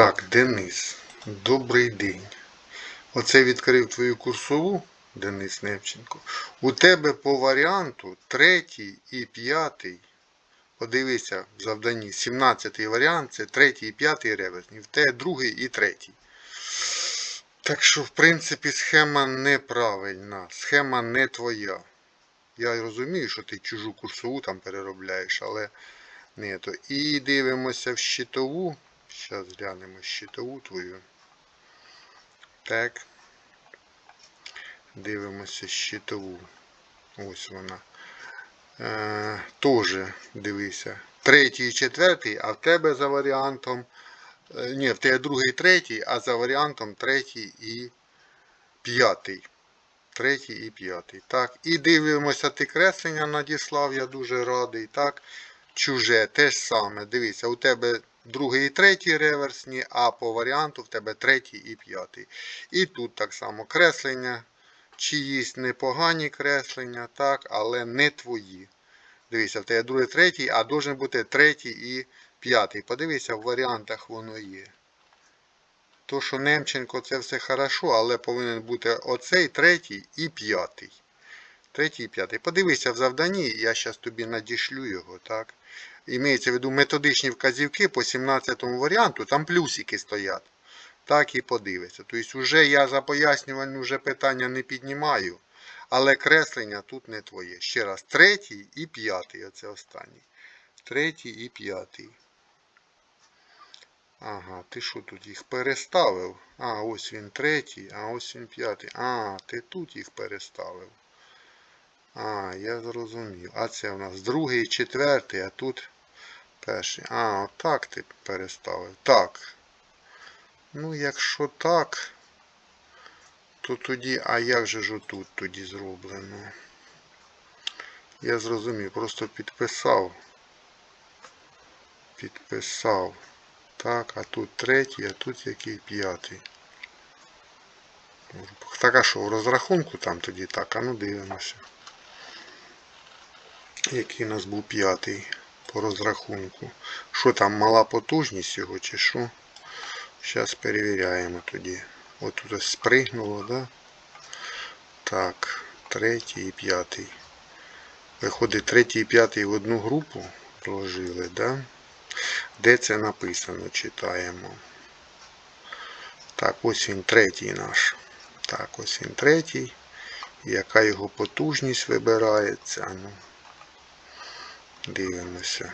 Так, Денис, добрий день. Оце відкрив твою курсову, Денис Невченко. У тебе по варіанту третій і п'ятий. Подивися в завданні 17-й варіант, це третій і п'ятий реверсні. В те другий і третій. Так що, в принципі, схема неправильна, схема не твоя. Я розумію, що ти чужу курсову там переробляєш, але не то. І дивимося в щитову. Зараз глянемо щитову твою. Так. Дивимося щитову. Ось вона. Е, Тоже дивися. Третій і четвертий, а в тебе за варіантом. е, Ні, в тебе другий третій, а за варіантом третій і п'ятий. Третій і п'ятий. Так. І дивимося, ти креслення надіслав, я дуже радий. Так. Чуже, те ж саме. Дивіться, у тебе другий і третій реверсні, а по варіанту в тебе третій і п'ятий. І тут так само креслення. Чиїсь непогані креслення, так, але не твої. Дивіться, в тебе другий, третій, а должен бути третій і п'ятий. Подивися, в варіантах воно є. То, що Немченко, це все хорошо, але повинен бути оцей третій і п'ятий. Третій і п'ятий. Подивися в завданні, я зараз тобі надішлю його, так? Імеється в виду методичні вказівки по 17 варіанту, там плюсики стоять. Так і подивися. Тобто, вже я за пояснювальну вже питання не піднімаю, але креслення тут не твоє. Ще раз, третій і п'ятий, оце останній. Третій і п'ятий. Ага, ти що тут їх переставив? А, ось він третій, а ось він п'ятий. А, ти тут їх переставив. А, я зрозумів. А це у нас другий, четвертий, а тут перший. А, отак ти переставив. Так. Ну, якщо так, то тоді, а як же ж отут тоді зроблено? Я зрозумів, просто підписав. Підписав. Так, а тут третій, а тут який п'ятий. Так, а що, в розрахунку там тоді так, а ну дивимося. Який у нас був п'ятий по розрахунку. Що там, мала потужність його чи що? Зараз перевіряємо тоді. От тут спригнуло, да? Так, третій і п'ятий. Виходить, третій і п'ятий в одну групу положили, да? Де це написано, читаємо. Так, ось він третій наш. Так, ось він третій. Яка його потужність вибирається? Ну, дивимося.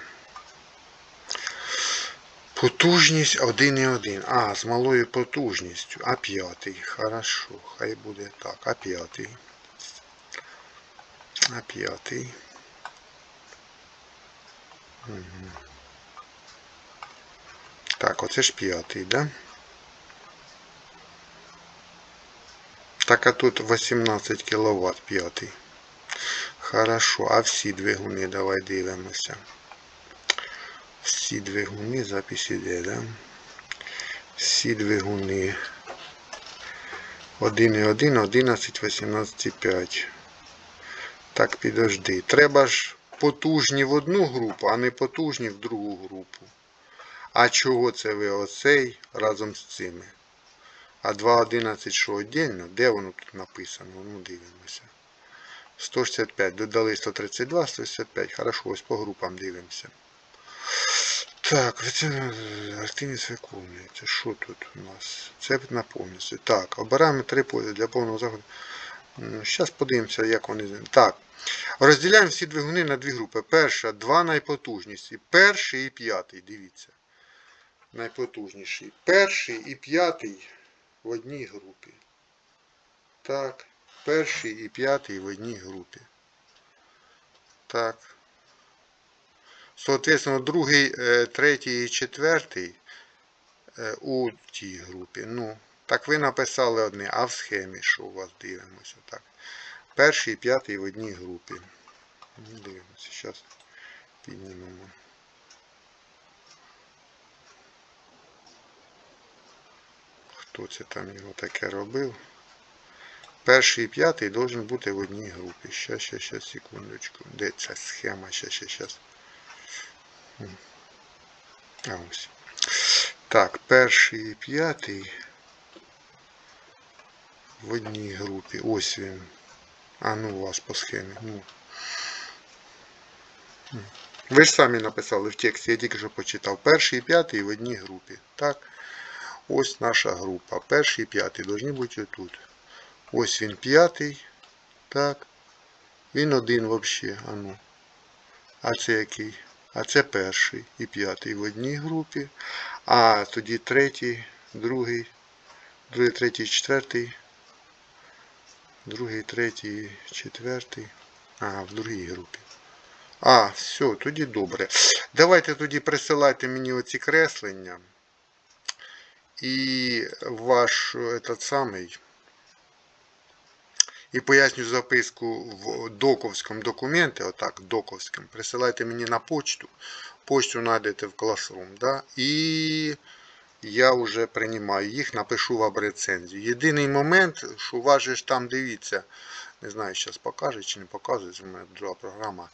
Потужність 1,1. А, з малою потужністю. А п'ятий. Хорошо, хай буде так. А п'ятий. А п'ятий. Угу. Так, оце ж п'ятий, да? Так, а тут 18 кВт п'ятий. Хорошо, а всі двигуни давай дивимося. Всі двигуни, запись іде, да? Всі двигуни 1,1, 11, 18,5. Так, підожди. Треба ж потужні в одну групу, а не потужні в другу групу. А чого це ви оцей разом з цими? А 2.11 що отдельно? Де воно тут написано? Ну, дивимося. 165. Додали 132, 165. Хорошо, ось по групам дивимося. Так, активність виконується. Що тут у нас? Це на повністю. Так, обираємо три пози для повного заходу. Зараз подивимося, як вони. Так. Розділяємо всі двигуни на дві групи. Перша, два найпотужніші. Перший і п'ятий. Дивіться. Найпотужніший. Перший і п'ятий в одній групі. Так. Перший і п'ятий в одній групі. Так. Соответственно, другий, е, третій і четвертий е, у тій групі. Ну, так ви написали одне, а в схемі, що у вас дивимося. Так. Перший і п'ятий в одній групі. Ну, Дивимося, зараз піднімемо. Хто це там його таке робив? Перший і п'ятий должен бути в одній групі. Щас, щас, щас, секундочку. Де ця схема? Щас, щас, щас. А ось. Так, перший і п'ятий в одній групі. Ось він. А ну у вас по схемі. Ну. Ви ж самі написали в тексті, я тільки що почитав. Перший і п'ятий в одній групі. Так. Ось наша група. Перший і п'ятий повинні бути отут. Ось він п'ятий. Так. Він один взагалі. А ну. А це який? А це перший і п'ятий в одній групі. А тоді третій, другий, другий, третій, четвертий. Другий, третій, четвертий. Ага, в другій групі. А, все, тоді добре. Давайте тоді присилайте мені оці креслення. І ваш этот самий. І поясню записку в доковському документі, отак, доковському, присилайте мені на почту. Почту знайдете в Classroom, да? І я вже приймаю їх, напишу вам рецензію. Єдиний момент, що у ж там дивіться, не знаю, зараз покаже чи не показує, в мене друга програма.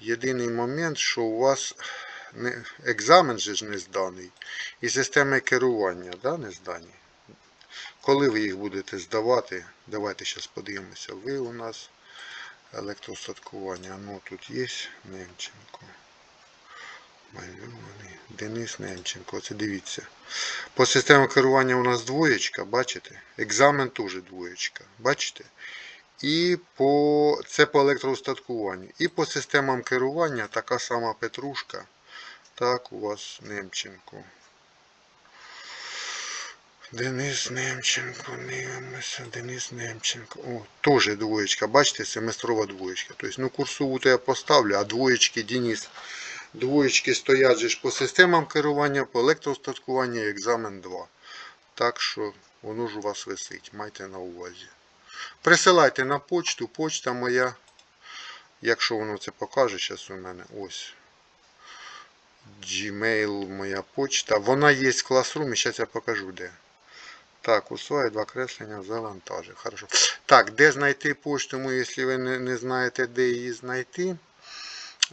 Єдиний момент, що у вас екзамен же ж не зданий, і системи керування да, не здані. Коли ви їх будете здавати, давайте зараз подивимося. Ви у нас електростаткування. Ну тут є Немченко. Денис Немченко. Це дивіться. По системі керування у нас двоєчка, бачите? Екзамен теж двоєчка. Бачите? І по це по електроустаткуванню. І по системам керування така сама петрушка. Так, у вас Немченко. Денис Немченко, дивимося, Денис Немченко. О, теж двоєчка, бачите, семестрова двоєчка. Тобто, ну курсову то я поставлю, а двоєчки Денис. Двоєчки стоять же ж по системам керування, по електроустаткуванню, екзамен 2. Так що воно ж у вас висить, майте на увазі. Присилайте на почту, почта моя. Якщо воно це покаже, зараз у мене ось. Gmail моя почта. Вона є в Classroom, зараз я покажу де. Так, усвоє два креслення завантажив. Хорошо. Так, де знайти почту мою, якщо ви не, не знаєте, де її знайти.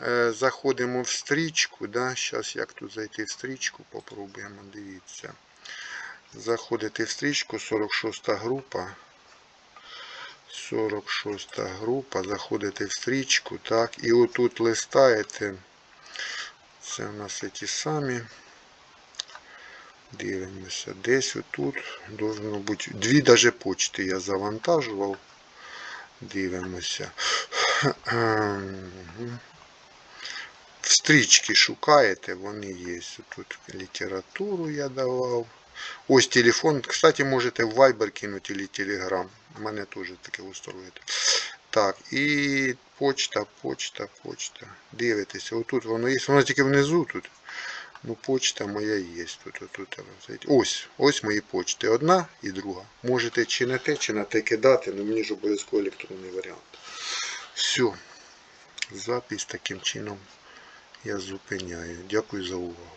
Е, заходимо в стрічку. Да? Зараз як тут зайти в стрічку, попробуємо, дивіться. Заходите в стрічку, 46 група. 46 група, заходите в стрічку, так, і отут листаєте. Це у нас ті самі. Дивимося. Десь отут должно бути. Дві даже почти я завантажував. Дивимося. В шукаєте, вони є. Тут літературу я давав. Ось телефон. Кстати, можете в Viber кинути или Telegram. У мене теж таке устроїте. Так, і почта, почта, почта. Дивитеся, отут воно є. Воно тільки внизу тут. Ну, почта моя є. Тут, тут, тут. Ось, ось мої почти. Одна і друга. Можете чи на те, чи на те кидати, але мені ж обов'язково електронний варіант. Все. Запись таким чином я зупиняю. Дякую за увагу.